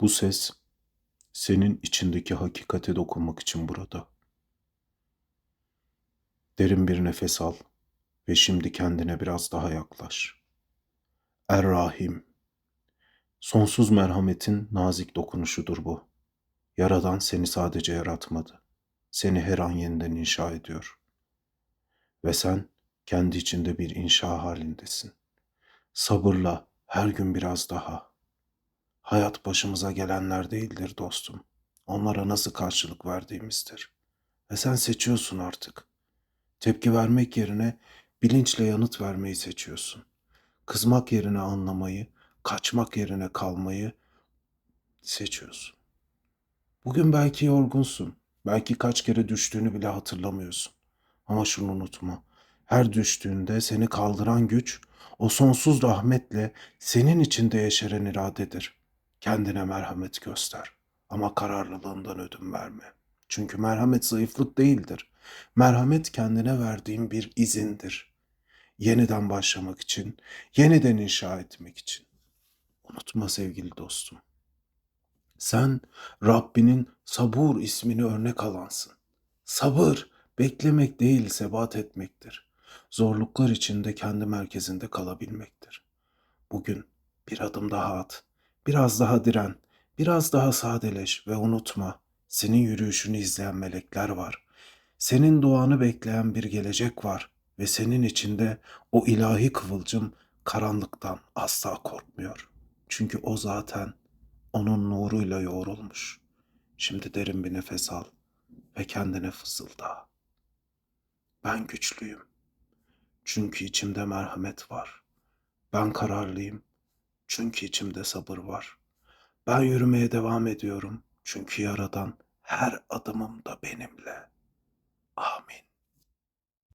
Bu ses senin içindeki hakikate dokunmak için burada. Derin bir nefes al ve şimdi kendine biraz daha yaklaş. Er-Rahim, sonsuz merhametin nazik dokunuşudur bu. Yaradan seni sadece yaratmadı. Seni her an yeniden inşa ediyor. Ve sen kendi içinde bir inşa halindesin. Sabırla her gün biraz daha. Hayat başımıza gelenler değildir dostum. Onlara nasıl karşılık verdiğimizdir. Ve sen seçiyorsun artık. Tepki vermek yerine bilinçle yanıt vermeyi seçiyorsun. Kızmak yerine anlamayı, kaçmak yerine kalmayı seçiyorsun. Bugün belki yorgunsun. Belki kaç kere düştüğünü bile hatırlamıyorsun. Ama şunu unutma. Her düştüğünde seni kaldıran güç o sonsuz rahmetle senin içinde yeşeren iradedir. Kendine merhamet göster. Ama kararlılığından ödün verme. Çünkü merhamet zayıflık değildir. Merhamet kendine verdiğin bir izindir. Yeniden başlamak için, yeniden inşa etmek için. Unutma sevgili dostum. Sen Rabbinin sabur ismini örnek alansın. Sabır, beklemek değil sebat etmektir. Zorluklar içinde kendi merkezinde kalabilmektir. Bugün bir adım daha at, biraz daha diren, biraz daha sadeleş ve unutma, senin yürüyüşünü izleyen melekler var. Senin duanı bekleyen bir gelecek var ve senin içinde o ilahi kıvılcım karanlıktan asla korkmuyor. Çünkü o zaten onun nuruyla yoğrulmuş. Şimdi derin bir nefes al ve kendine fısılda. Ben güçlüyüm. Çünkü içimde merhamet var. Ben kararlıyım çünkü içimde sabır var. Ben yürümeye devam ediyorum çünkü Yaradan her adımımda benimle. Amin.